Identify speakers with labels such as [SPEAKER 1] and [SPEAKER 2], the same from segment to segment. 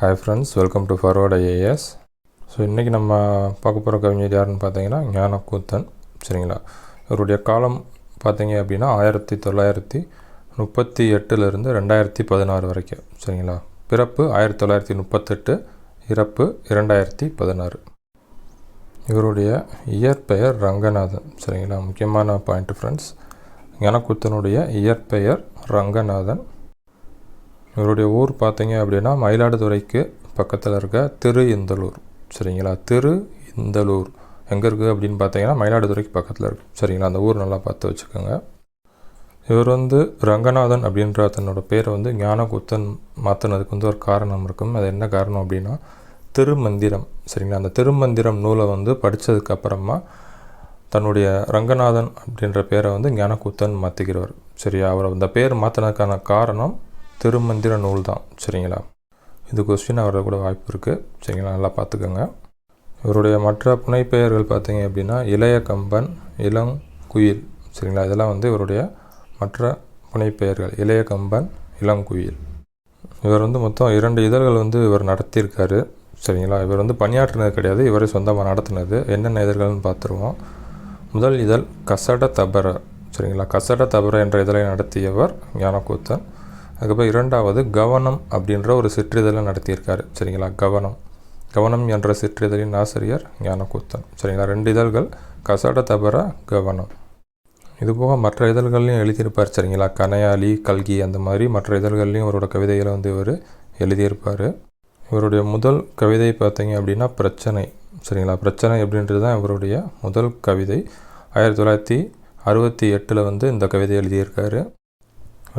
[SPEAKER 1] Hi friends welcome to forward IAS so இன்றைக்கி நம்ம பார்க்க போகிற கவிஞர் யாருன்னு பார்த்தீங்கன்னா ஞானக்கூத்தன். சரிங்களா? இவருடைய காலம் பார்த்தீங்க அப்படின்னா ஆயிரத்தி தொள்ளாயிரத்தி முப்பத்தி எட்டுலேருந்து ரெண்டாயிரத்தி பதினாறு வரைக்கும். சரிங்களா? பிறப்பு ஆயிரத்தி தொள்ளாயிரத்தி முப்பத்தெட்டு இறப்பு இரண்டாயிரத்தி பதினாறு. இவருடைய இயற்பெயர் ரங்கநாதன். சரிங்களா? முக்கியமான பாயிண்ட் ஃப்ரெண்ட்ஸ் ஞானக்கூத்தனுடைய இயற்பெயர் ரங்கநாதன். இவருடைய ஊர் பார்த்தீங்க அப்படின்னா மயிலாடுதுறைக்கு பக்கத்தில் இருக்க திரு இந்தலூர் சரிங்களா? திரு இந்தலூர் எங்கே இருக்குது அப்படின்னு பார்த்தீங்கன்னா மயிலாடுதுறைக்கு பக்கத்தில் இருக்குது சரிங்களா? அந்த ஊர் நல்லா பார்த்து வச்சுக்கோங்க. இவர் வந்து ரங்கநாதன் அப்படின்ற தன்னோட பேரை வந்து ஞானகுத்தன் மாற்றினதுக்கு வந்து ஒரு காரணம் இருக்கும். அது என்ன காரணம் அப்படின்னா திருமந்திரம். சரிங்களா? அந்த திருமந்திரம் நூலை வந்து படித்ததுக்கு அப்புறமா தன்னுடைய ரங்கநாதன் அப்படின்ற பேரை வந்து ஞானகுத்தன் மாற்றிக்கிறவர் சரியா? அவர் அந்த பேர் மாற்றினதுக்கான காரணம் திருமந்திர நூல் தான் சரிங்களா? இது கொஸ்டின் அவரை கூட வாய்ப்பு இருக்குது சரிங்களா? நல்லா பார்த்துக்கோங்க. இவருடைய மற்ற புனைப்பெயர்கள் பார்த்தீங்க அப்படின்னா இளைய கம்பன் இளங்குயில் சரிங்களா? இதெல்லாம் வந்து இவருடைய மற்ற புனைப்பெயர்கள் இளைய கம்பன் இளங்குயில் இவர் வந்து மொத்தம் இரண்டு இதழ்கள் வந்து இவர் நடத்தியிருக்காரு சரிங்களா? இவர் வந்து பணியாற்றினது கிடையாது இவரை சொந்தமாக நடத்தினது. என்னென்ன இதழ்கள்னு பார்த்துருவோம். முதல் இதழ் கசட தபர சரிங்களா? கசட தபர என்ற இதழை நடத்தியவர் ஞானக்கூத்தன். அதுக்கப்புறம் இரண்டாவது கவனம் அப்படின்ற ஒரு சிற்றிதழை நடத்தியிருக்காரு. சரிங்களா? கவனம். கவனம் என்ற சிற்றிதழின் ஆசிரியர் ஞானக்கூத்தன். சரிங்களா? ரெண்டு இதழ்கள் கசட தபர கவனம். இதுபோக மற்ற இதழ்கள்லையும் எழுதியிருப்பார். சரிங்களா? கனையாளி கல்கி அந்த மாதிரி மற்ற இதழ்கள்லையும் அவரோட கவிதைகளை வந்து இவர் எழுதியிருப்பார். இவருடைய முதல் கவிதை பார்த்தீங்க அப்படின்னா பிரச்சனை. சரிங்களா? பிரச்சனை அப்படின்றது தான் இவருடைய முதல் கவிதை. ஆயிரத்தி தொள்ளாயிரத்தி அறுபத்தி எட்டில் வந்து இந்த கவிதை எழுதியிருக்காரு.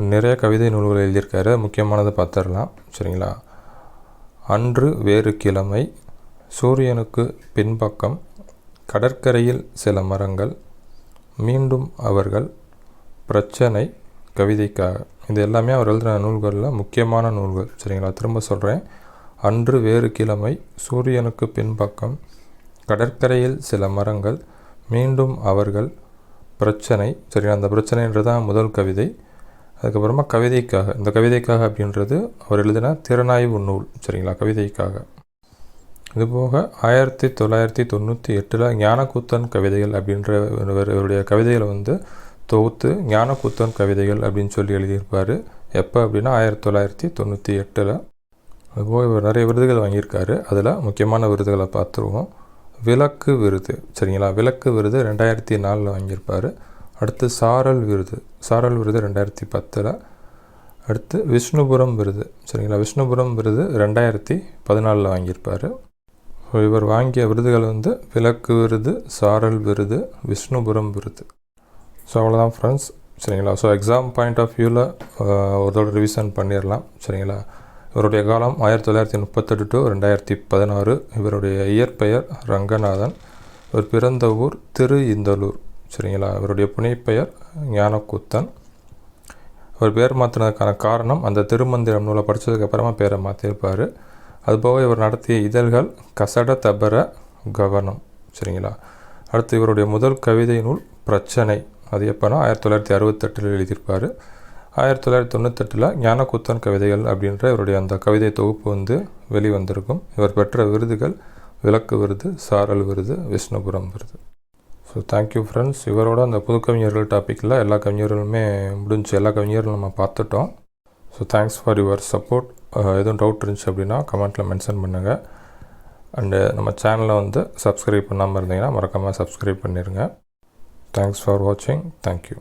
[SPEAKER 1] நிறைய கவிதை நூல்கள் எழுதியிருக்காரு. முக்கியமானதை பார்த்துடலாம். சரிங்களா? அன்று வேறு கிழமை சூரியனுக்கு பின்பக்கம் கடற்கரையில் சில மரங்கள் மீண்டும் அவர்கள் பிரச்சனை கவிதைக்காக. இது எல்லாமே அவர் எழுதின நூல்களில் முக்கியமான நூல்கள். சரிங்களா? திரும்ப சொல்கிறேன் அன்று வேறு கிழமை சூரியனுக்கு பின்பக்கம் கடற்கரையில் சில மரங்கள் மீண்டும் அவர்கள் பிரச்சனை. சரிங்களா? அந்த பிரச்சனைன்றதான் முதல் கவிதை. அதுக்கப்புறமா கவிதைக்காக. இந்த கவிதைக்காக அப்படின்றது அவர் எழுதின திறனாய்வு நூல் சரிங்களா? கவிதைக்காக. இதுபோக ஆயிரத்தி தொள்ளாயிரத்தி தொண்ணூற்றி எட்டில் ஞானக்கூத்தன் கவிதைகள் அப்படின்ற இவருடைய கவிதைகளை வந்து தொகுத்து ஞானக்கூத்தன் கவிதைகள் அப்படின்னு சொல்லி எழுதியிருப்பார். எப்போ அப்படின்னா ஆயிரத்தி தொள்ளாயிரத்தி தொண்ணூற்றி எட்டில். அதுபோக இவர் நிறைய விருதுகள் வாங்கியிருக்காரு. அதில் முக்கியமான விருதுகளை பார்த்துருவோம். விளக்கு விருது சரிங்களா? விளக்கு விருது ரெண்டாயிரத்தி நாலில் வாங்கியிருப்பார். அடுத்து சாரல் விருது. சாரல் விருது ரெண்டாயிரத்தி பத்தில். அடுத்து விஷ்ணுபுரம் விருது. சரிங்களா? விஷ்ணுபுரம் விருது ரெண்டாயிரத்தி பதினாலில் வாங்கியிருப்பார். இவர் வாங்கிய விருதுகள் வந்து விளக்கு விருது சாரல் விருது விஷ்ணுபுரம் விருது. ஸோ அவ்வளோதான் ஃப்ரெண்ட்ஸ் சரிங்களா? ஸோ எக்ஸாம் பாயிண்ட் ஆஃப் வியூவில் ஒரு தடவை ரிவிஷன் பண்ணிடலாம் சரிங்களா? இவருடைய காலம் ஆயிரத்தி தொள்ளாயிரத்தி முப்பத்தெட்டு டு ரெண்டாயிரத்தி பதினாறு. இவருடைய இயற்பெயர் ரங்கநாதன். இவர் பிறந்த ஊர் திரு இந்தலூர் சரிங்களா? இவருடைய புனைப்பெயர் ஞானக்கூத்தன். அவர் பேர் மாற்றினதுக்கான காரணம் அந்த திருமந்திரம் நூலை படித்ததுக்கப்புறமா பேரை மாற்றிருப்பார் அதுபோக இவர் நடத்திய இதழ்கள் கசட தபர கவனம் சரிங்களா? அடுத்து இவருடைய முதல் கவிதை நூல் பிரச்சனை அது எப்போனா ஆயிரத்தி தொள்ளாயிரத்தி அறுபத்தெட்டில் எழுதியிருப்பார். ஆயிரத்தி தொள்ளாயிரத்தி தொண்ணூத்தெட்டில் ஞானக்குத்தன் கவிதைகள் அப்படின்ற இவருடைய அந்த கவிதை தொகுப்பு வந்து வெளிவந்திருக்கும். இவர் பெற்ற விருதுகள் விளக்கு விருது சாரல் விருது விஷ்ணுபுரம் விருது. ஸோ தேங்க்யூ ஃப்ரெண்ட்ஸ் இவரோட அந்த புது கவிஞர்கள் டாப்பிக்கில் எல்லா கவிஞர்களுமே முடிஞ்சு எல்லா கவிஞர்களும் நம்ம பார்த்துட்டோம். So thanks for your support எதுவும் டவுட் இருந்துச்சு அப்படின்னா கமெண்ட்டில் மென்ஷன் பண்ணுங்கள் அண்டு நம்ம சேனலை வந்து சப்ஸ்கிரைப் பண்ணாமல் இருந்தீங்கன்னா மறக்காமல் சப்ஸ்கிரைப் பண்ணிடுங்க தேங்க்ஸ் ஃபார் வாட்சிங் தேங்க்யூ